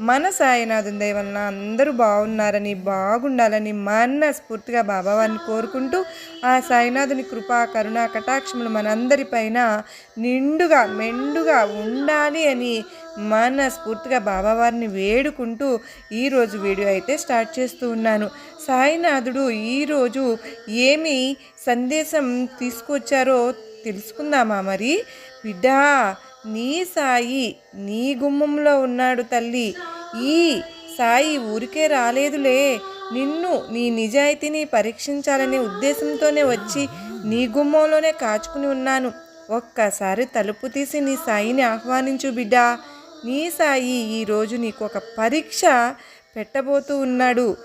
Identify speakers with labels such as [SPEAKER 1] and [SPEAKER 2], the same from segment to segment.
[SPEAKER 1] మన సాయినాథుని దయ వలన అందరూ బాగున్నారని బాగుండాలని మనస్ఫూర్తిగా బాబావారిని కోరుకుంటూ ఆ సాయినాథుని కృపా కరుణ కటాక్షములు మనందరిపైన నిండుగా మెండుగా ఉండాలి అని మనస్ఫూర్తిగా బాబావారిని వేడుకుంటూ ఈరోజు వీడియో అయితే స్టార్ట్ చేస్తూ ఉన్నాను. సాయినాథుడు ఈరోజు ఏమి సందేశం తీసుకొచ్చారో తెలుసుకుందామా మరి? బిడ్డా నీ సాయి నీ గుమ్మంలో ఉన్నాడు తల్లి. ఈ సాయి ఊరికే రాలేదులే. నిన్ను నీ నిజాయితీని పరీక్షించాలనే ఉద్దేశంతోనే వచ్చి నీ గుమ్మంలోనే కాచుకుని ఉన్నాను. ఒక్కసారి తలుపు తీసి నీ సాయిని ఆహ్వానించు బిడ్డా. నీ సాయి ఈరోజు నీకు ఒక పరీక్ష పెట్టబోతూ ఉన్నాడు.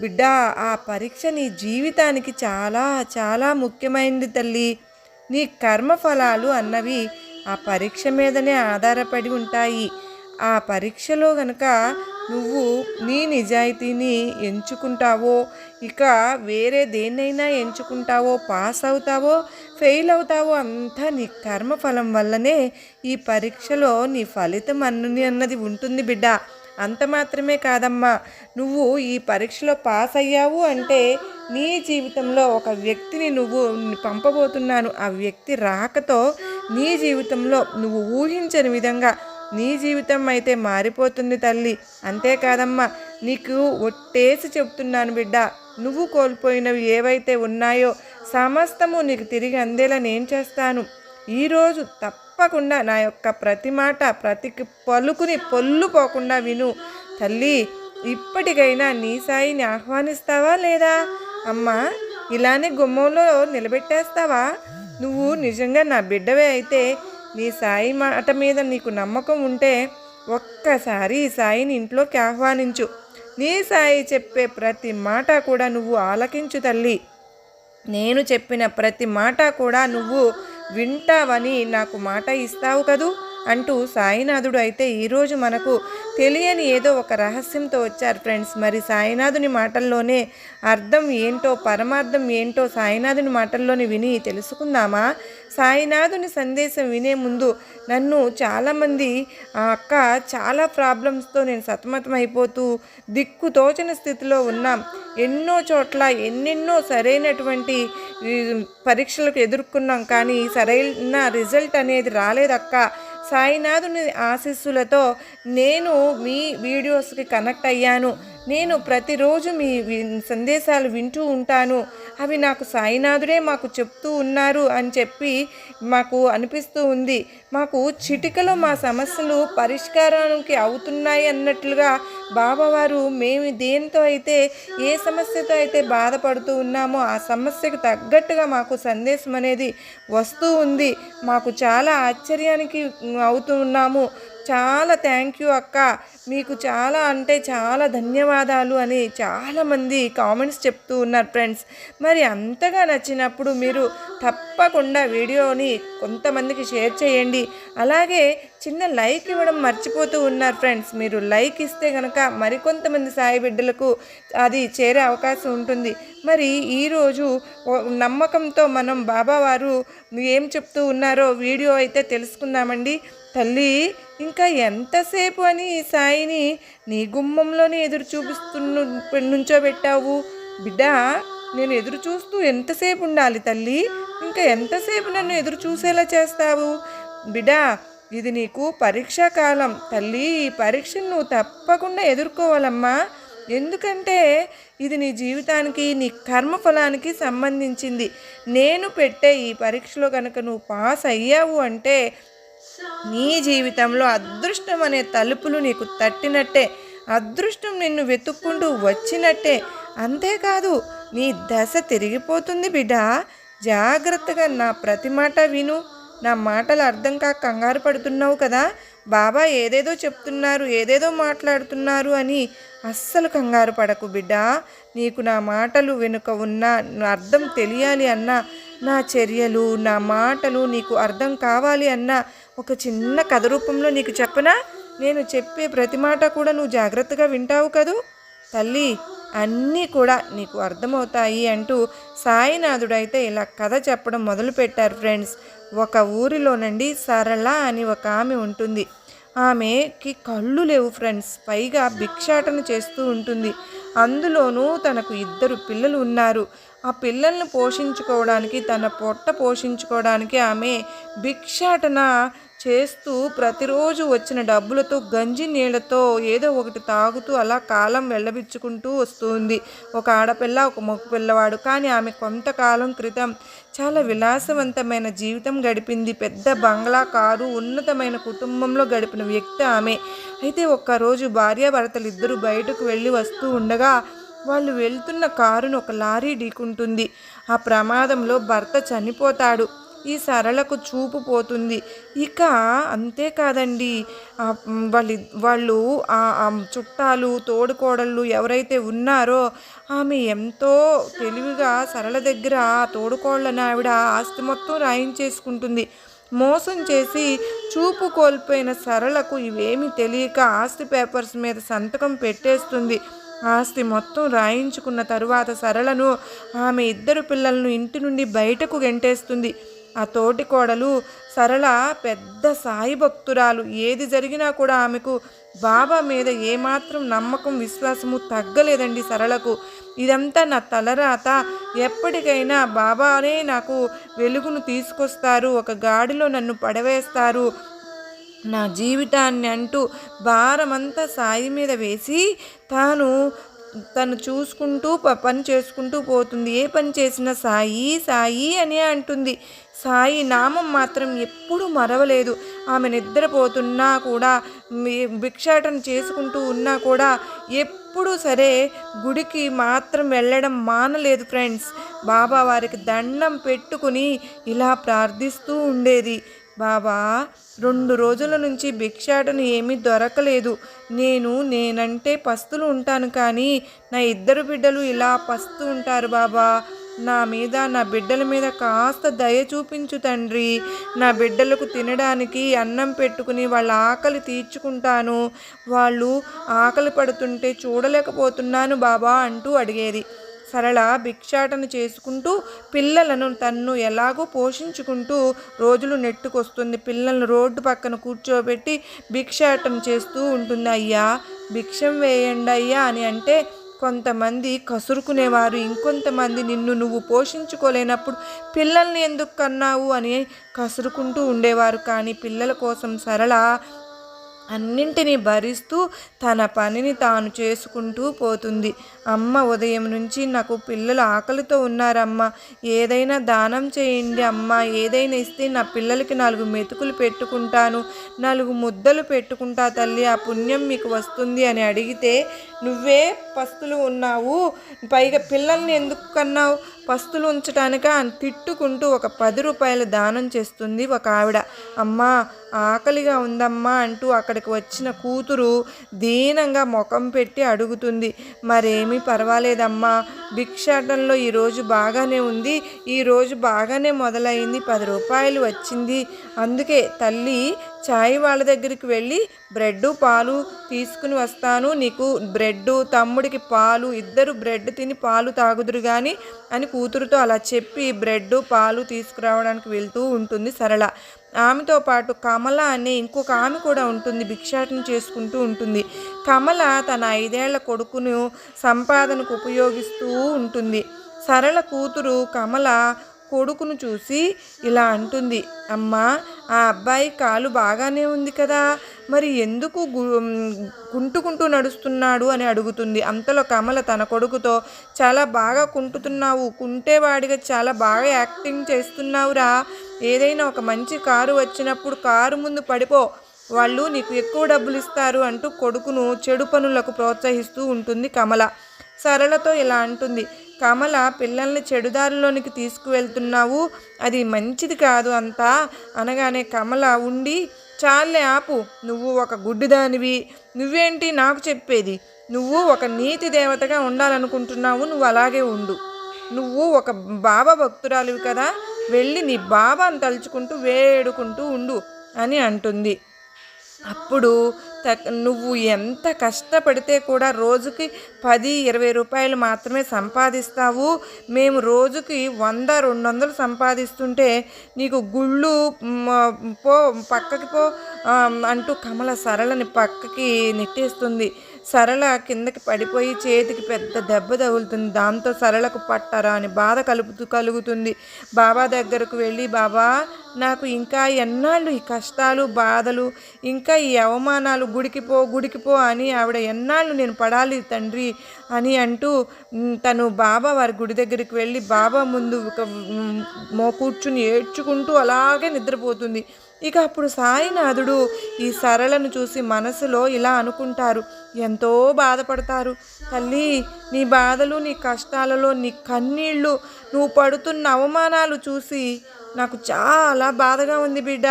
[SPEAKER 1] బిడ్డా ఆ పరీక్ష నీ జీవితానికి చాలా చాలా ముఖ్యమైనది తల్లి. నీ కర్మఫలాలు అన్నవి ఆ పరీక్ష మీదనే ఆధారపడి ఉంటాయి. ఆ పరీక్షలో గనక నువ్వు నీ నిజాయితీని ఎంచుకుంటావో ఇక వేరే దేన్నైనా ఎంచుకుంటావో పాస్ అవుతావో ఫెయిల్ అవుతావో అంతా నీ కర్మఫలం వల్లనే ఈ పరీక్షలో నీ ఫలితం అన్నది అన్నది ఉంటుంది బిడ్డ. అంత మాత్రమే కాదమ్మా. నువ్వు ఈ పరీక్షలో పాస్ అయ్యావు అంటే నీ జీవితంలో ఒక వ్యక్తిని నువ్వు పంపబోతున్నాను. ఆ వ్యక్తి రాకతో నీ జీవితంలో నువ్వు ఊహించని విధంగా నీ జీవితం అయితే మారిపోతుంది తల్లి. అంతేకాదమ్మా నీకు ఒట్టేసి చెప్తున్నాను బిడ్డ. నువ్వు కోల్పోయినవి ఏవైతే ఉన్నాయో సమస్తము నీకు తిరిగి అందేలా నేను చేస్తాను. ఈరోజు తప్పకుండా నా యొక్క ప్రతి మాట ప్రతి పలుకుని పొల్లు పోకుండా విను. తల్లి ఇప్పటికైనా నీ సాయిని ఆహ్వానిస్తావా లేదా? అమ్మా ఇలానే గుమ్మంలో నిలబెట్టేస్తావా? నువ్వు నిజంగా నా బిడ్డవే అయితే నీ సాయి మాట మీద నీకు నమ్మకం ఉంటే ఒక్కసారి ఈ సాయిని ఇంట్లోకి ఆహ్వానించు. నీ సాయి చెప్పే ప్రతి మాట కూడా నువ్వు ఆలకించు తల్లి. నేను చెప్పిన ప్రతి మాట కూడా నువ్వు వింటావని నాకు మాట ఇస్తావు కదూ? అంటూ సాయినాథుడు అయితే ఈరోజు మనకు తెలియని ఏదో ఒక రహస్యంతో వచ్చారు ఫ్రెండ్స్. మరి సాయినాథుని మాటల్లోనే అర్థం ఏంటో పరమార్థం ఏంటో సాయినాథుని మాటల్లోనే విని తెలుసుకుందామా? సాయినాథుని సందేశం వినే ముందు నన్ను చాలామంది ఆ అక్క చాలా ప్రాబ్లమ్స్తో నేను సతమతం అయిపోతూ దిక్కు తోచని స్థితిలో ఉన్నాం. ఎన్నో చోట్ల ఎన్నెన్నో సరైనటువంటి పరీక్షలకు ఎదుర్కొన్నాం కానీ సరైన రిజల్ట్ అనేది రాలేదక్క సాయినాథుని ఆశీస్సులతో నేను మీ వీడియోస్కి కనెక్ట్ అయ్యాను. నేను ప్రతిరోజు మీ వి- సందేశాలు వింటూ ఉంటాను. అవి నాకు సాయినాథుడే మాకు చెప్తూ ఉన్నారు అని చెప్పి మాకు అనిపిస్తూ ఉంది. మాకు చిటికలో మా సమస్యలు పరిష్కారానికి అవుతున్నాయి అన్నట్లుగా బాబావారు మేము దేంతో అయితే ఏ సమస్యతో అయితే బాధపడుతూ ఉన్నామో ఆ సమస్యకు తగ్గట్టుగా మాకు సందేశం అనేది వస్తూ ఉంది. మాకు చాలా ఆశ్చర్యానికి అవుతూ ఉన్నాము. చాలా థ్యాంక్ యూ అక్క. మీకు చాలా అంటే చాలా ధన్యవాదాలు అని చాలామంది కామెంట్స్ చెప్తూ ఉన్నారు ఫ్రెండ్స్ మరి అంతగా నచ్చినప్పుడు మీరు తప్పకుండా వీడియోని కొంతమందికి షేర్ చేయండి. అలాగే చిన్న లైక్ ఇవ్వడం మర్చిపోతూ ఉన్నారు ఫ్రెండ్స్ మీరు లైక్ ఇస్తే కనుక మరికొంతమంది సాయి బిడ్డలకు అది చేరే అవకాశం ఉంటుంది. మరి ఈరోజు నమ్మకంతో మనం బాబావారు ఏం చెప్తూ ఉన్నారో వీడియో అయితే తెలుసుకుందామండి. తల్లి ఇంకా ఎంతసేపు అని ఈ సాయిని నీ గుమ్మంలోనే ఎదురు చూపిస్తున్న నుంచోబెట్టావు బిడ్డ నేను ఎదురు చూస్తూ ఎంతసేపు ఉండాలి తల్లి? ఇంకా ఎంతసేపు నన్ను ఎదురు చూసేలా చేస్తావు? బిడ్డ ఇది నీకు పరీక్షా కాలం తల్లి. ఈ పరీక్షను నువ్వు తప్పకుండా ఎదుర్కోవాలమ్మా. ఎందుకంటే ఇది నీ జీవితానికి నీ కర్మఫలానికి సంబంధించింది. నేను పెట్టే ఈ పరీక్షలో కనుక నువ్వు పాస్ అయ్యావు అంటే నీ జీవితంలో అదృష్టం అనే తలుపులు నీకు తట్టినట్టే అదృష్టం నిన్ను వెతుక్కుంటూ వచ్చినట్టే. అంతేకాదు నీ దశ తిరిగిపోతుంది బిడ్డ. జాగ్రత్తగా నా ప్రతి మాట విను. నా మాటలు అర్థం కాక కంగారు పడుతున్నావు కదా. బాబా ఏదేదో చెప్తున్నారు ఏదేదో మాట్లాడుతున్నారు అని అస్సలు కంగారు పడకు బిడ్డ. నీకు నా మాటలు వెనుక ఉన్న అర్థం తెలియాలి అన్నా నా చర్యలు నా మాటలు నీకు అర్థం కావాలి అన్నా ఒక చిన్న కథ రూపంలో నీకు చెప్పనా? నేను చెప్పే ప్రతి మాట కూడా నువ్వు జాగ్రత్తగా వింటావు కదూ? తల్లి అన్నీ కూడా నీకు అర్థమవుతాయి అంటూ సాయినాథుడైతే ఇలా కథ చెప్పడం మొదలుపెట్టారు ఫ్రెండ్స్. ఒక ఊరిలోనండి సరళ అని ఒక ఆమె ఉంటుంది. ఆమెకి కళ్ళు లేవు ఫ్రెండ్స్. పైగా భిక్షాటన చేస్తూ ఉంటుంది. అందులోనూ తనకు ఇద్దరు పిల్లలు ఉన్నారు. ఆ పిల్లల్ని పోషించుకోవడానికి తన పొట్ట పోషించుకోవడానికి ఆమె భిక్షాటన చేస్తూ ప్రతిరోజు వచ్చిన డబ్బులతో గంజి నీళ్ళతో ఏదో ఒకటి తాగుతూ అలా కాలం వెళ్ళబిచ్చుకుంటూ వస్తుంది. ఒక ఆడపిల్ల ఒక మగ పిల్లవాడు. కానీ ఆమె కొంతకాలం క్రితం చాలా విలాసవంతమైన జీవితం గడిపింది. పెద్ద బంగ్లా కారు ఉన్నతమైన కుటుంబంలో గడిపిన వ్యక్తి ఆమె. అయితే ఒక్కరోజు భార్యాభర్తలు ఇద్దరు బయటకు వెళ్ళి వస్తూ ఉండగా వాళ్ళు వెళ్తున్న కారును ఒక లారీ ఢీకుంటుంది. ఆ ప్రమాదంలో భర్త చనిపోతాడు. ఈ సరళకు చూపు పోతుంది. ఇక అంతేకాదండి వాళ్ళ వాళ్ళు ఆ చుట్టాలు తోడుకోడళ్ళు ఎవరైతే ఉన్నారో ఆమె ఎంతో తెలివిగా సరళ దగ్గర తోడుకోళ్ళని ఆవిడ ఆస్తి మొత్తం రాయించేసుకుంటుంది. మోసం చేసి చూపు కోల్పోయిన సరళకు ఇవేమీ తెలియక ఆస్తి పేపర్స్ మీద సంతకం పెట్టేస్తుంది. ఆస్తి మొత్తం రాయించుకున్న తరువాత సరళను ఆమె ఇద్దరు పిల్లలను ఇంటి నుండి బయటకు గెంటేస్తుంది. ఆ తోటి కోడలు సరళ పెద్ద సాయి భక్తురాలు. ఏది జరిగినా కూడా ఆమెకు బాబా మీద ఏమాత్రం నమ్మకం విశ్వాసము తగ్గలేదండి సరళకు. ఇదంతా నా తలరాత. ఎప్పటికైనా బాబానే నాకు వెలుగును తీసుకొస్తారు ఒక గాడిలో నన్ను పడవేస్తారు. నా జీవితాన్ని అంటూ భారమంతా సాయి మీద వేసి తాను తను చూసుకుంటూ ప- పని చేసుకుంటూ పోతుంది. ఏ పని చేసినా సాయి సాయి అని అంటుంది. సాయి నామం మాత్రం ఎప్పుడూ మరవలేదు. ఆమె నిద్రపోతున్నా కూడా భిక్షాటన చేసుకుంటూ ఉన్నా కూడా ఎప్పుడూ సరే గుడికి మాత్రం వెళ్ళడం మానలేదు ఫ్రెండ్స్. బాబా వారికి దండం పెట్టుకుని ఇలా ప్రార్థిస్తూ ఉండేది. బాబా రెండు రోజుల నుంచి భిక్షాటన ఏమీ దొరకలేదు. నేను నేనంటే పస్తులు ఉంటాను కానీ నా ఇద్దరు బిడ్డలు ఇలా పస్తు ఉంటారు బాబా నా మీద నా బిడ్డల మీద కాస్త దయ చూపించు తండ్రి. నా బిడ్డలకు తినడానికి అన్నం పెట్టుకుని వాళ్ళ ఆకలి తీర్చుకుంటాను. వాళ్ళు ఆకలి పడుతుంటే చూడలేకపోతున్నాను బాబా అంటూ అడిగేది. సరళ భిక్షాటన చేసుకుంటూ పిల్లలను తన్ను ఎలాగో పోషించుకుంటూ రోజులు నెట్టుకొస్తుంది. పిల్లలను రోడ్డు పక్కన కూర్చోబెట్టి భిక్షాటన చేస్తూ ఉంటుంది. అయ్యా భిక్షం వేయండి అయ్యా అని అంటే కొంతమంది కసురుకునేవారు. ఇంకొంతమంది నిన్ను నువ్వు పోషించుకోలేనప్పుడు పిల్లల్ని ఎందుకు కన్నావు అని కసురుకుంటూ ఉండేవారు. కానీ పిల్లల కోసం సరళ అన్నింటినీ భరిస్తూ తన పనిని తాను చేసుకుంటూ పోతుంది. అమ్మ ఉదయం నుంచి నాకు పిల్లలు ఆకలితో ఉన్నారమ్మ. ఏదైనా దానం చేయండి అమ్మ. ఏదైనా ఇస్తే నా పిల్లలకి నాలుగు మెతుకులు పెట్టుకుంటాను. నాలుగు ముద్దలు పెట్టుకుంటా తల్లి. ఆ పుణ్యం మీకు వస్తుంది అని అడిగితే నువ్వే పస్తులు ఉన్నావు. పైగా పిల్లల్ని ఎందుకు కన్నావు? పస్తులు ఉంచటానిక తిట్టుకుంటూ ఒక పది రూపాయల దానం చేస్తుంది ఒక ఆవిడ. అమ్మా ఆకలిగా ఉందమ్మా అంటూ అక్కడికి వచ్చిన కూతురు దీనంగా ముఖం పెట్టి అడుగుతుంది. మరేమీ పర్వాలేదమ్మా భిక్షాటంలో ఈరోజు బాగానే ఉంది ఈరోజు బాగానే మొదలైంది పది రూపాయలు వచ్చింది. అందుకే తల్లి చాయ్ వాళ్ళ దగ్గరికి వెళ్ళి బ్రెడ్ పాలు తీసుకుని వస్తాను. నీకు బ్రెడ్ తమ్ముడికి పాలు ఇద్దరు బ్రెడ్ తిని పాలు తాగుదురు కానీ అని కూతురుతో అలా చెప్పి బ్రెడ్ పాలు తీసుకురావడానికి వెళ్తూ ఉంటుంది సరళ. ఆమెతో పాటు కమల అనే ఇంకొక ఆమె కూడా ఉంటుంది భిక్షాటన చేసుకుంటూ ఉంటుంది. కమల తన ఐదేళ్ళ కొడుకును సంపాదనకు ఉపయోగిస్తూ ఉంటుంది. సరళ కూతురు కమల కొడుకును చూసి ఇలా అంటుంది అమ్మా ఆ అబ్బాయి కాలు బాగానే ఉంది కదా మరి ఎందుకు గు- కుంటుకుంటూ నడుస్తున్నాడు అని అడుగుతుంది. అంతలో కమల తన కొడుకుతో చాలా బాగా కుంటుతున్నావు కుంటేవాడిగా చాలా బాగా యాక్టింగ్ చేస్తున్నావురా. ఏదైనా ఒక మంచి కారు వచ్చినప్పుడు కారు ముందు పడిపో. వాళ్ళు నీకు ఎక్కువ డబ్బులు ఇస్తారు అంటూ కొడుకును చెడు పనులకు ప్రోత్సహిస్తూ ఉంటుంది కమల. సరళతో ఇలా అంటుంది. కమల పిల్లల్ని చెడుదారిలోనికి తీసుకువెళ్తున్నావు. అది మంచిది కాదు అంతా అనగానే కమల ఉండి చాలే ఆపు నువ్వు ఒక గుడ్డిదానివి. నువ్వేంటి నాకు చెప్పేది? నువ్వు ఒక నీతి దేవతగా ఉండాలనుకుంటున్నావు నువ్వు అలాగే ఉండు. నువ్వు ఒక బాబా భక్తురాలివి కదా వెళ్ళి నీ బాబాను తలుచుకుంటూ వేడుకుంటూ ఉండు అని అంటుంది. అప్పుడు నువ్వు ఎంత కష్టపడితే కూడా రోజుకి పది ఇరవై రూపాయలు మాత్రమే సంపాదిస్తావు. మేము రోజుకి వంద రెండు వందలు సంపాదిస్తుంటే నీకు గుళ్ళు పో పక్కకి పో అంటూ కమల సరళని పక్కకి నెట్టేస్తుంది. సరళ కిందకి పడిపోయి చేతికి పెద్ద దెబ్బ తగులుతుంది. దాంతో సరళకు పట్టరా అని బాధ కలుపుతూ కలుగుతుంది. బాబా దగ్గరకు వెళ్ళి బాబా నాకు ఇంకా ఎన్నాళ్ళు ఈ కష్టాలు బాధలు ఇంకా ఈ అవమానాలు గుడికి పో గుడికి పో అని ఆవిడ ఎన్నాళ్ళు నేను పడాలి తండ్రి అని అంటూ తను బాబా వారి గుడి దగ్గరికి వెళ్ళి బాబా ముందు ఒక మో కూర్చుని ఏడ్చుకుంటూ అలాగే నిద్రపోతుంది. ఇక అప్పుడు సాయినాథుడు ఈ సరళను చూసి మనసులో ఇలా అనుకుంటారు. ఎంతో బాధపడతారు. తల్లి నీ బాధలు నీ కష్టాలలో నీ కన్నీళ్ళు నువ్వు పడుతున్న అవమానాలు చూసి నాకు చాలా బాధగా ఉంది బిడ్డ.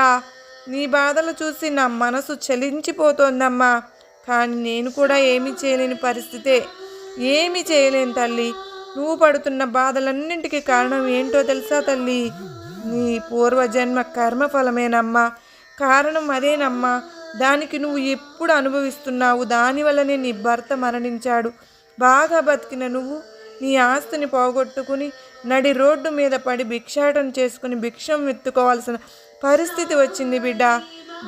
[SPEAKER 1] నీ బాధలు చూసి నా మనసు చలించిపోతోందమ్మా. కానీ నేను కూడా ఏమీ చేయలేని పరిస్థితే ఏమీ చేయలేను తల్లి. నువ్వు పడుతున్న బాధలన్నింటికి కారణం ఏంటో తెలుసా తల్లి? నీ పూర్వజన్మ కర్మఫలమేనమ్మా. కారణం అదేనమ్మా. దానికి నువ్వు ఎప్పుడు అనుభవిస్తున్నావు? దానివల్లనే నీ భర్త మరణించాడు. బాగా బతికిన నువ్వు నీ ఆస్తిని పోగొట్టుకుని నడి రోడ్డు మీద పడి భిక్షాటం చేసుకుని భిక్షం ఎత్తుకోవాల్సిన పరిస్థితి వచ్చింది బిడ్డ.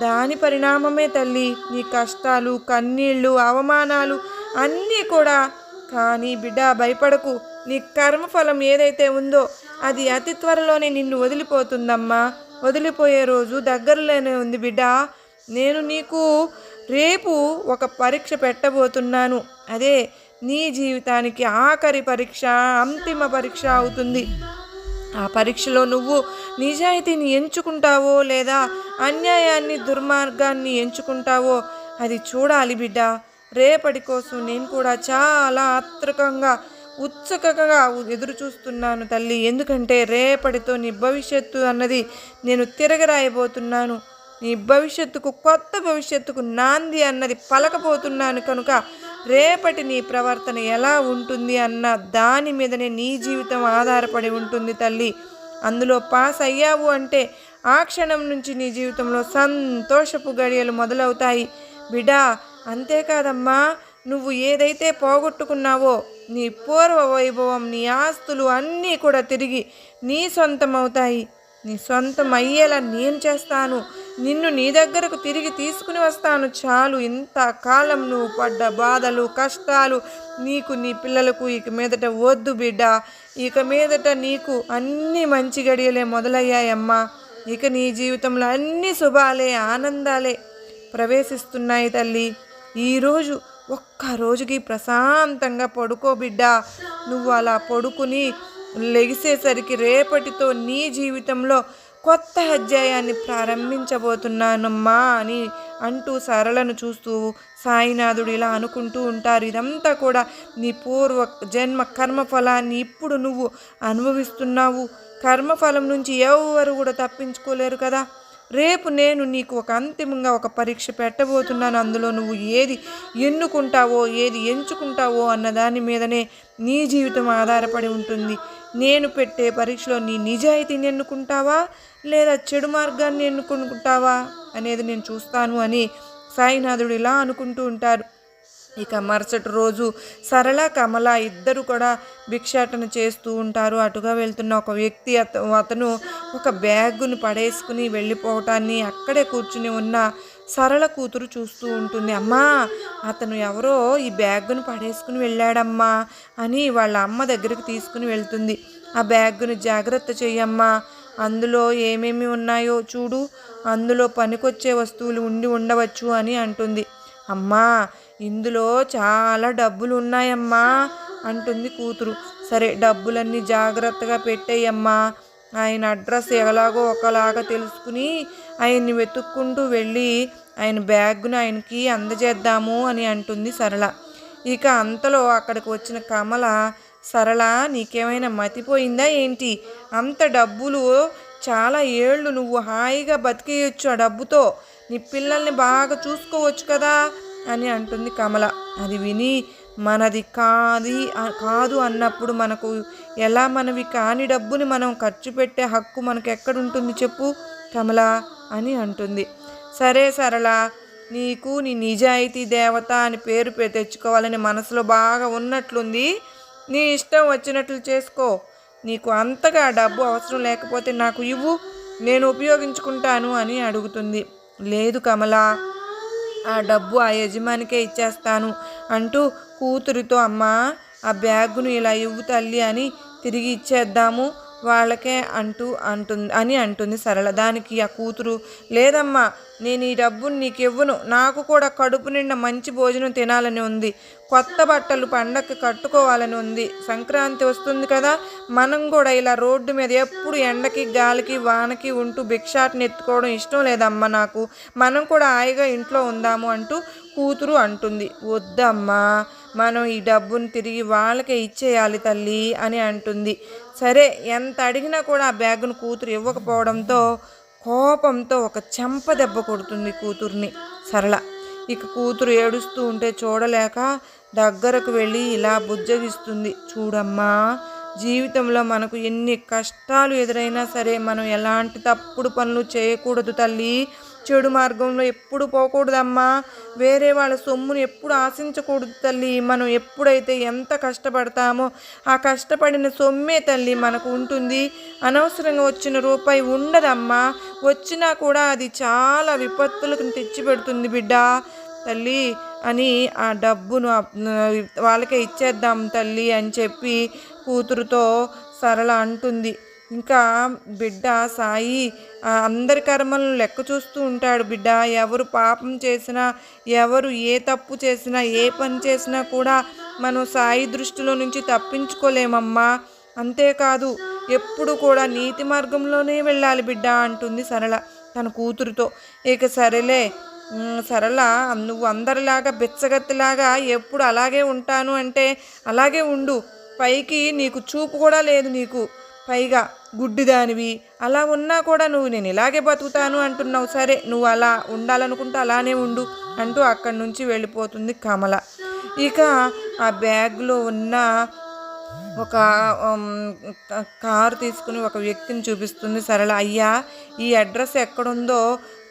[SPEAKER 1] దాని పరిణామమే తల్లి. నీ కష్టాలు కన్నీళ్ళు అవమానాలు అన్నీ కూడా. కానీ బిడ్డ భయపడకు. నీ కర్మఫలం ఏదైతే ఉందో అది అతి త్వరలోనే నిన్ను వదిలిపోతుందమ్మా. వదిలిపోయే రోజు దగ్గరలోనే ఉంది బిడ్డ. నేను నీకు రేపు ఒక పరీక్ష పెట్టబోతున్నాను. అదే నీ జీవితానికి ఆఖరి పరీక్ష అంతిమ పరీక్ష అవుతుంది. ఆ పరీక్షలో నువ్వు నిజాయితీని ఎంచుకుంటావో లేదా అన్యాయాన్ని దుర్మార్గాన్ని ఎంచుకుంటావో అది చూడాలి బిడ్డ. రేపటి కోసం నేను కూడా చాలా ఆత్రకంగా ఉత్సుకగా ఎదురు చూస్తున్నాను తల్లి. ఎందుకంటే రేపటితో నీ భవిష్యత్తు అన్నది నేను తిరగరాయబోతున్నాను. నీ భవిష్యత్తుకు కొత్త భవిష్యత్తుకు నాంది అన్నది పలకపోతున్నాను కనుక రేపటి నీ ప్రవర్తన ఎలా ఉంటుంది అన్న దాని మీదనే నీ జీవితం ఆధారపడి ఉంటుంది తల్లి. అందులో పాస్ అయ్యావు అంటే ఆ క్షణం నుంచి నీ జీవితంలో సంతోషపు గడియలు మొదలవుతాయి. బిడా అంతేకాదమ్మా నువ్వు ఏదైతే పోగొట్టుకున్నావో నీ పూర్వ వైభవం నీ ఆస్తులు అన్నీ కూడా తిరిగి నీ సొంతం అవుతాయి నీ సొంతం అయ్యేలా నేను చేస్తాను. నిన్ను నీ దగ్గరకు తిరిగి తీసుకుని వస్తాను. చాలు ఇంత కాలం నువ్వు పడ్డ బాధలు కష్టాలు నీకు నీ పిల్లలకు ఇక మీదట వద్దు బిడ్డ. ఇక మీదట నీకు అన్ని మంచి గడియలే మొదలయ్యాయమ్మా. ఇక నీ జీవితంలో అన్ని శుభాలే ఆనందాలే ప్రవేశిస్తున్నాయి తల్లి. ఈరోజు ఒక్క రోజుకి ప్రశాంతంగా పడుకో బిడ్డ. నువ్వు అలా పడుకుని లెగిసేసరికి రేపటితో నీ జీవితంలో కొత్త అధ్యాయాన్ని ప్రారంభించబోతున్నానమ్మా అని అంటూ సరళను చూస్తూ సాయినాథుడు ఇలా అనుకుంటూ ఉంటారు. ఇదంతా కూడా నీ పూర్వ జన్మ కర్మఫలాన్ని ఇప్పుడు నువ్వు అనుభవిస్తున్నావు. కర్మఫలం నుంచి ఎవరు కూడా తప్పించుకోలేరు కదా. రేపు నేను నీకు ఒక అంతిమంగా ఒక పరీక్ష పెట్టబోతున్నాను. అందులో నువ్వు ఏది ఎన్నుకుంటావో ఏది ఎంచుకుంటావో అన్న దాని మీదనే నీ జీవితం ఆధారపడి ఉంటుంది. నేను పెట్టే పరీక్షలో నీ నిజాయితీని ఎన్నుకుంటావా? లేదా చెడు మార్గాన్ని ఎన్నుకుంటావా? అనేది నేను చూస్తాను అని సాయినాథుడు ఇలా అనుకుంటూ ఉంటారు. ఇక మరుసటి రోజు సరళ కమల ఇద్దరు కూడా భిక్షాటన చేస్తూ ఉంటారు. అటుగా వెళ్తున్న ఒక వ్యక్తి అతను అతను ఒక బ్యాగును పడేసుకుని వెళ్ళిపోవటాన్ని అక్కడే కూర్చుని ఉన్న సరళ కూతురు చూస్తూ ఉంటుంది. అమ్మా అతను ఎవరో ఈ బ్యాగును పడేసుకుని వెళ్ళాడమ్మా అని వాళ్ళ అమ్మ దగ్గరికి తీసుకుని వెళ్తుంది. ఆ బ్యాగును జాగ్రత్త చెయ్యమ్మా అందులో ఏమేమి ఉన్నాయో చూడు అందులో పనికొచ్చే వస్తువులు ఉండి ఉండవచ్చు అని అంటుంది. అమ్మా ఇందులో చాలా డబ్బులు ఉన్నాయమ్మా అంటుంది కూతురు. సరే డబ్బులన్నీ జాగ్రత్తగా పెట్టేయమ్మా. ఆయన అడ్రస్ ఎలాగో ఒకలాగా తెలుసుకుని ఆయన్ని వెతుక్కుంటూ వెళ్ళి ఆయన బ్యాగ్ను ఆయనకి అందజేద్దాము అని అంటుంది సరళ. ఇక అంతలో అక్కడికి వచ్చిన కమల సరళ నీకేమైనా మతిపోయిందా ఏంటి? అంత డబ్బులు చాలా ఏళ్ళు నువ్వు హాయిగా బతికేయచ్చు ఆ డబ్బుతో. నీ పిల్లల్ని బాగా చూసుకోవచ్చు కదా. అని అంటుంది కమల. అది విని మనది కాది కాదు అన్నప్పుడు మనకు ఎలా మనవి కాని డబ్బుని మనం ఖర్చు పెట్టే హక్కు మనకు ఎక్కడుంటుంది చెప్పు కమల అని అంటుంది. సరే సరళ నీకు నీ నిజాయితీ దేవత అని పేరు తెచ్చుకోవాలని మనసులో బాగా ఉన్నట్లుంది. నీ ఇష్టం వచ్చినట్లు చేసుకో. నీకు అంతగా డబ్బు అవసరం లేకపోతే నాకు ఇవ్వు నేను ఉపయోగించుకుంటాను అని అడుగుతుంది. లేదు కమలా ఆ డబ్బు ఆ యజమానికే ఇచ్చేస్తాను అంటూ కూతురితో అమ్మా ఆ బ్యాగును ఇలా ఇవ్వు తల్లి అని తిరిగి ఇచ్చేద్దాము. వాళ్ళకే అంటూ అంటుంది అని అంటుంది సరళ. దానికి ఆ కూతురు లేదమ్మా నేను ఈ డబ్బును నీకు ఇవ్వను నాకు కూడా కడుపు నిండా మంచి భోజనం తినాలని ఉంది. కొత్త బట్టలు పండక్కి కట్టుకోవాలని ఉంది. సంక్రాంతి వస్తుంది కదా మనం కూడా ఇలా రోడ్డు మీద ఎప్పుడు ఎండకి గాలికి వానకి ఉంటూ భిక్షాటని ఎత్తుకోవడం ఇష్టం లేదమ్మా నాకు. మనం కూడా హాయిగా ఇంట్లో ఉందాము అంటూ కూతురు అంటుంది. వద్దమ్మా మనం ఈ డబ్బును తిరిగి వాళ్ళకే ఇచ్చేయాలి తల్లి అని అంటుంది. సరే ఎంత అడిగినా కూడా ఆ బ్యాగును కూతురు ఇవ్వకపోవడంతో కోపంతో ఒక చెంప దెబ్బ కొడుతుంది కూతుర్ని సరళ. ఇక కూతురు ఏడుస్తూ ఉంటే చూడలేక దగ్గరకు వెళ్ళి ఇలా బుజ్జగిస్తుంది. చూడమ్మా జీవితంలో మనకు ఎన్ని కష్టాలు ఎదురైనా సరే మనం ఎలాంటి తప్పుడు పనులు చేయకూడదు తల్లి. చెడు మార్గంలో ఎప్పుడు పోకూడదమ్మా. వేరే వాళ్ళ సొమ్మును ఎప్పుడు ఆశించకూడదు తల్లి. మనం ఎప్పుడైతే ఎంత కష్టపడతామో ఆ కష్టపడిన సొమ్మే తల్లి మనకు ఉంటుంది. అనవసరంగా వచ్చిన రూపాయి ఉండదమ్మా. వచ్చినా కూడా అది చాలా విపత్తులకు తెచ్చిపెడుతుంది బిడ్డ. తల్లి అని ఆ డబ్బును వాళ్ళకే ఇచ్చేద్దాం తల్లి అని చెప్పి కూతురుతో సరళ అంటుంది. ఇంకా బిడ్డ సాయి అందరి కర్మలను లెక్క చూస్తూ ఉంటాడు బిడ్డ. ఎవరు పాపం చేసినా ఎవరు ఏ తప్పు చేసినా ఏ పని చేసినా కూడా మనం సాయి దృష్టిలో నుంచి తప్పించుకోలేమమ్మా. అంతేకాదు ఎప్పుడు కూడా నీతి మార్గంలోనే వెళ్ళాలి బిడ్డ అంటుంది సరళ తన కూతురుతో. ఇక సరేలే సరళ నువ్వు అందరిలాగా బిచ్చగత్తిలాగా ఎప్పుడు అలాగే ఉంటాను అంటే అలాగే ఉండు. పైకి నీకు చూపు కూడా లేదు నీకు. పైగా గుడ్డిదానివి అలా ఉన్నా కూడా నువ్వు నేను ఇలాగే బతుకుతాను అంటున్నావు. సరే నువ్వు అలా ఉండాలనుకుంటే అలానే ఉండు అంటూ అక్కడి నుంచి వెళ్ళిపోతుంది కమల. ఇక ఆ బ్యాగ్లో ఉన్న ఒక కారు తీసుకుని ఒక వ్యక్తిని చూపిస్తుంది సరళ. అయ్యా ఈ అడ్రస్ ఎక్కడుందో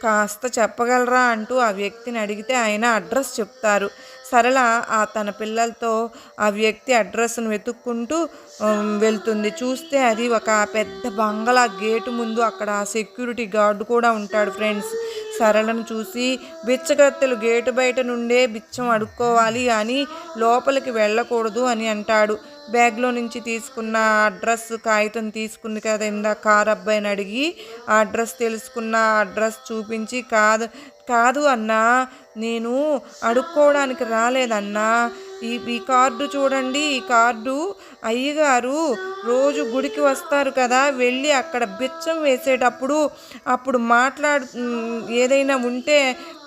[SPEAKER 1] కాస్త చెప్పగలరా అంటూ ఆ వ్యక్తిని అడిగితే ఆయన అడ్రస్ చెప్తారు. సరళ ఆ తన పిల్లలతో ఆ వ్యక్తి అడ్రస్ను వెతుక్కుంటూ వెళ్తుంది. చూస్తే అది ఒక పెద్ద బంగళా గేటు ముందు అక్కడ సెక్యూరిటీ గార్డు కూడా ఉంటాడు ఫ్రెండ్స్. సరళను చూసి బిచ్చగత్తెలు గేటు బయట నుండే బిచ్చం అడుక్కోవాలి కానీ లోపలికి వెళ్ళకూడదు అని అంటాడు. బ్యాగ్లో నుంచి తీసుకున్న అడ్రస్ కాగితం తీసుకుంది కదా ఇందా కార్ అబ్బాయిని అడిగి ఆ అడ్రస్ తెలుసుకున్న అడ్రస్ చూపించి కాదు కాదు అన్నా నేను అడుక్కోవడానికి రాలేదన్నా ఈ ఈ కార్డు చూడండి ఈ కార్డు అయ్యగారు రోజు గుడికి వస్తారు కదా వెళ్ళి అక్కడ బిచ్చం వేసేటప్పుడు అప్పుడు మాట్లాడు ఏదైనా ఉంటే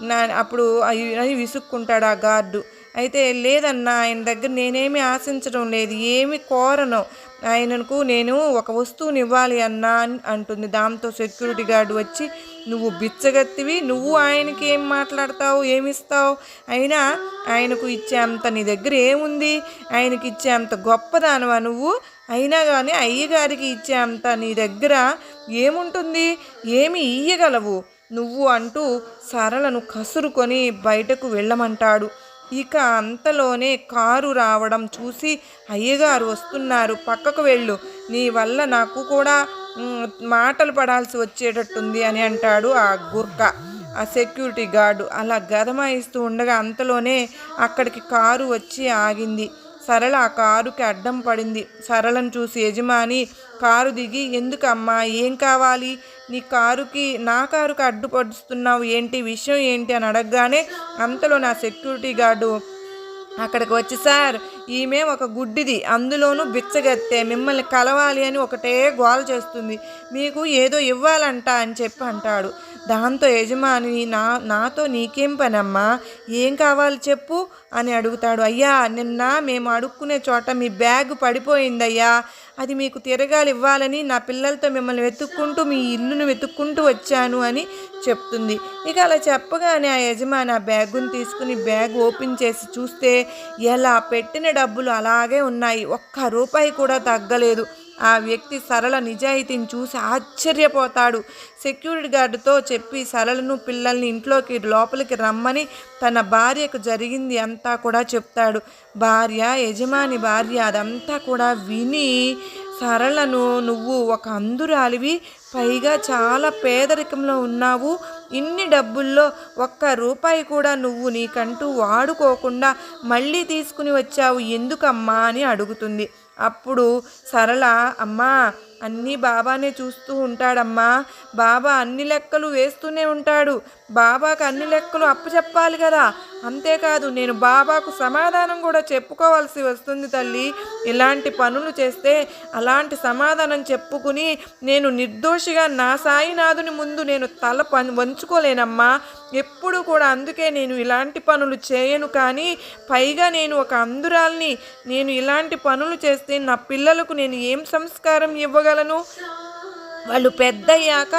[SPEAKER 1] నా అప్పుడు అవి విసుక్కుంటాడు ఆ గార్డు. అయితే లేదన్నా ఆయన దగ్గర నేనేమి ఆశించడం లేదు ఏమి కోరను. ఆయనకు నేను ఒక వస్తువుని ఇవ్వాలి అన్నా అని అంటుంది. దాంతో సెక్యూరిటీ గార్డు వచ్చి నువ్వు బిచ్చగత్తివి నువ్వు ఆయనకి ఏం మాట్లాడతావు ఏమిస్తావు? అయినా ఆయనకు ఇచ్చేంత నీ దగ్గర ఏముంది? ఆయనకి ఇచ్చేంత గొప్పదానవా నువ్వు? అయినా కానీ అయ్యగారికి ఇచ్చేంత నీ దగ్గర ఏముంటుంది? ఏమి ఇయ్యగలవు. నువ్వు అంటూ సరళను కసురుకొని బయటకు వెళ్ళమంటాడు. ఇక అంతలోనే కారు రావడం చూసి అయ్యగారు వస్తున్నారు. పక్కకు వెళ్ళు. నీ వల్ల నాకు కూడా మాటలు పడాల్సి వచ్చేటట్టుంది అని అంటాడు ఆ గుర్క ఆ సెక్యూరిటీ గార్డు. అలా గదమాయిస్తూ ఉండగా అంతలోనే అక్కడికి కారు వచ్చి ఆగింది. సరళ ఆ కారుకి అడ్డం పడింది. సరళను చూసి యజమాని కారు దిగి ఎందుకమ్మా? ఏం కావాలి? నీ కారుకి నా కారుకి అడ్డుపడుస్తున్నావు. ఏంటి? విషయం ఏంటి? అని అడగగానే అంతలో నా సెక్యూరిటీ గార్డు అక్కడికి వచ్చి సార్ ఈమె ఒక గుడ్డిది. అందులోనూ బిచ్చగెత్తే. మిమ్మల్ని కలవాలి అని ఒకటే గోల చేస్తుంది. మీకు ఏదో ఇవ్వాలంట అని చెప్పి అంటాడు. దాంతో యజమాని నా నాతో నీకేం పనమ్మా? ఏం కావాలి చెప్పు అని అడుగుతాడు. అయ్యా నిన్న మేము అడుక్కునే చోట మీ బ్యాగ్ పడిపోయిందయ్యా. అది మీకు తిరగాలి ఇవ్వాలని నా పిల్లలతో మిమ్మల్ని వెతుక్కుంటూ మీ ఇల్లును వెతుక్కుంటూ వచ్చాను అని చెప్తుంది. ఇక అలా చెప్పగానే ఆ యజమాని ఆ బ్యాగును తీసుకుని బ్యాగ్ ఓపెన్ చేసి చూస్తే ఎలా పెట్టిన డబ్బులు అలాగే ఉన్నాయి. ఒక్క రూపాయి కూడా తగ్గలేదు. ఆ వ్యక్తి సరళ నిజాయితీని చూసి ఆశ్చర్యపోతాడు. సెక్యూరిటీ గార్డుతో చెప్పి సరళను పిల్లల్ని ఇంట్లోకి లోపలికి రమ్మని తన భార్యకు జరిగింది అంతా కూడా చెప్తాడు. భార్య యజమాని భార్య అదంతా కూడా విని సరళను నువ్వు ఒక అందురాలివి పైగా చాలా పేదరికంలో ఉన్నావు. ఇన్ని డబ్బుల్లో ఒక్క రూపాయి కూడా నువ్వు నీకంటూ వాడుకోకుండా మళ్ళీ తీసుకుని వచ్చావు ఎందుకమ్మా? అని అడుగుతుంది. అప్పుడు సరళ అమ్మా అన్నీ బాబానే చూస్తూ ఉంటాడమ్మా. బాబా అన్ని లెక్కలు వేస్తూనే ఉంటాడు. బాబాకు అన్ని లెక్కలు అప్పు చెప్పాలి కదా. అంతేకాదు నేను బాబాకు సమాధానం కూడా చెప్పుకోవాల్సి వస్తుంది తల్లి. ఇలాంటి పనులు చేస్తే అలాంటి సమాధానం చెప్పుకుని నేను నిర్దోషిగా నా సాయినాథుని ముందు నేను తల పని వంచుకోలేనమ్మా. ఎప్పుడు కూడా అందుకే నేను ఇలాంటి పనులు చేయను కానీ పైగా నేను ఒక అందురాల్ని నేను ఇలాంటి పనులు చేస్తే నా పిల్లలకు నేను ఏం సంస్కారం ఇవ్వగలను? వాళ్ళు పెద్దయ్యాక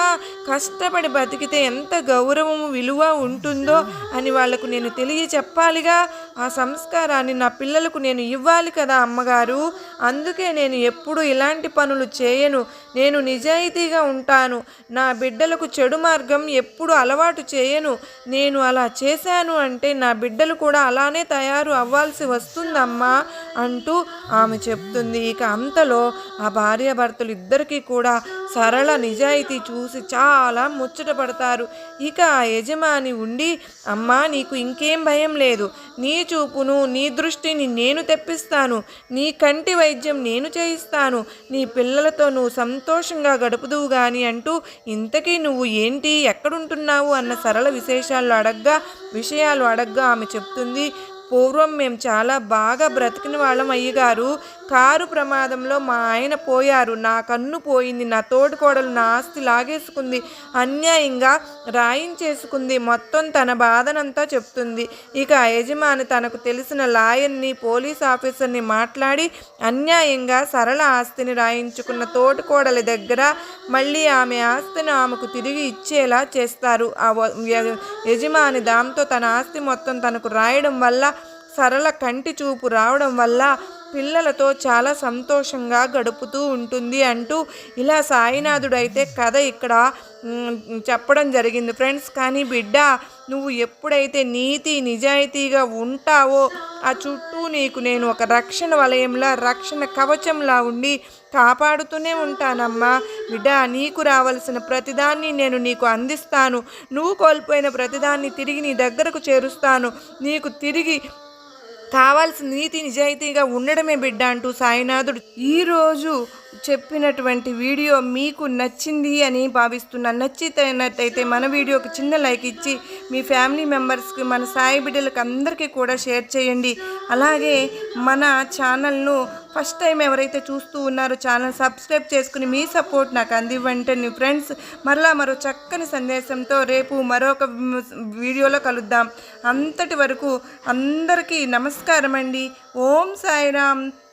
[SPEAKER 1] కష్టపడి బతికితే ఎంత గౌరవము విలువ ఉంటుందో అని వాళ్ళకు నేను తెలియ చెప్పాలిగా ఆ సంస్కారాన్ని నా పిల్లలకు నేను ఇవ్వాలి కదా అమ్మగారు. అందుకే నేను ఎప్పుడు ఇలాంటి పనులు చేయను. నేను నిజాయితీగా ఉంటాను. నా బిడ్డలకు చెడు మార్గం ఎప్పుడు అలవాటు చేయను. నేను అలా చేశాను అంటే నా బిడ్డలు కూడా అలానే తయారు అవ్వాల్సి వస్తుందమ్మా అంటూ ఆమె చెప్తుంది. ఇక అంతలో ఆ భార్యాభర్తలు ఇద్దరికీ కూడా సరళ నిజాయితీ చూసి చాలా ముచ్చటపడతారు ఇక ఆ యజమాని ఉండి అమ్మా నీకు ఇంకేం భయం లేదు. నీ చూపును నీ దృష్టిని నేను తెప్పిస్తాను. నీ కంటి వైద్యం నేను చేయిస్తాను. నీ పిల్లలతో నువ్వు సంతోషంగా గడుపుదువు గాని అంటూ ఇంతకీ నువ్వు ఏంటి? ఎక్కడుంటున్నావు? అన్న సరళ విశేషాలు అడగ్గా విషయాలు అడగ్గా ఆమె చెప్తుంది. పూర్వం మేము చాలా బాగా బ్రతికిన వాళ్ళం అయ్యగారు. కారు ప్రమాదంలో మా ఆయన పోయారు. నా కన్ను పోయింది. నా తోడుకోడలు నా ఆస్తి లాగేసుకుంది. అన్యాయంగా రాయించేసుకుంది. మొత్తం తన బాధనంతా చెప్తుంది. ఇక యజమాని తనకు తెలిసిన లాయర్ని పోలీస్ ఆఫీసర్ని మాట్లాడి అన్యాయంగా సరళ ఆస్తిని రాయించుకున్న తోటికోడలి దగ్గర మళ్ళీ ఆమె ఆస్తిని ఆమెకు తిరిగి ఇచ్చేలా చేస్తారు. ఆ యజమాని దాంతో తన ఆస్తి మొత్తం తనకు రాయడం వల్ల సరళ కంటి చూపు రావడం వల్ల పిల్లలతో చాలా సంతోషంగా గడుపుతూ ఉంటుంది అంటూ ఇలా సాయినాథుడైతే కథ ఇక్కడ చెప్పడం జరిగింది. ఫ్రెండ్స్ కానీ బిడ్డ నువ్వు ఎప్పుడైతే నీతి నిజాయితీగా ఉంటావో ఆ చుట్టూ నీకు నేను ఒక రక్షణ వలయంలా రక్షణ కవచంలా ఉండి కాపాడుతూనే ఉంటానమ్మా. బిడ్డ నీకు రావలసిన ప్రతిదాన్ని నేను నీకు అందిస్తాను. నువ్వు కోల్పోయిన ప్రతిదాన్ని తిరిగి నీ దగ్గరకు చేరుస్తాను. నీకు తిరిగి కావాల్సిన నీతి నిజాయితీగా ఉండడమే బిడ్డ అంటూ సాయినాథుడు ఈరోజు చెప్పినటువంటి వీడియో మీకు నచ్చింది అని భావిస్తున్నాను నచ్చితేనట్టయితే మన వీడియోకి చిన్న లైక్ ఇచ్చి మీ ఫ్యామిలీ మెంబర్స్కి మన సాయి బిడ్డలకు అందరికీ కూడా షేర్ చేయండి. అలాగే మన ఛానల్ను ఫస్ట్ టైం ఎవరైతే చూస్తూ ఉన్నారో ఛానల్ సబ్స్క్రైబ్ చేసుకుని మీ సపోర్ట్ నాకు అందివ్వండి ఫ్రెండ్స్ మరలా మరో చక్కని సందేశంతో రేపు మరొక వీడియోలో కలుద్దాం. అంతటి వరకు అందరికీ నమస్కారం అండి ఓం సాయిరామ్.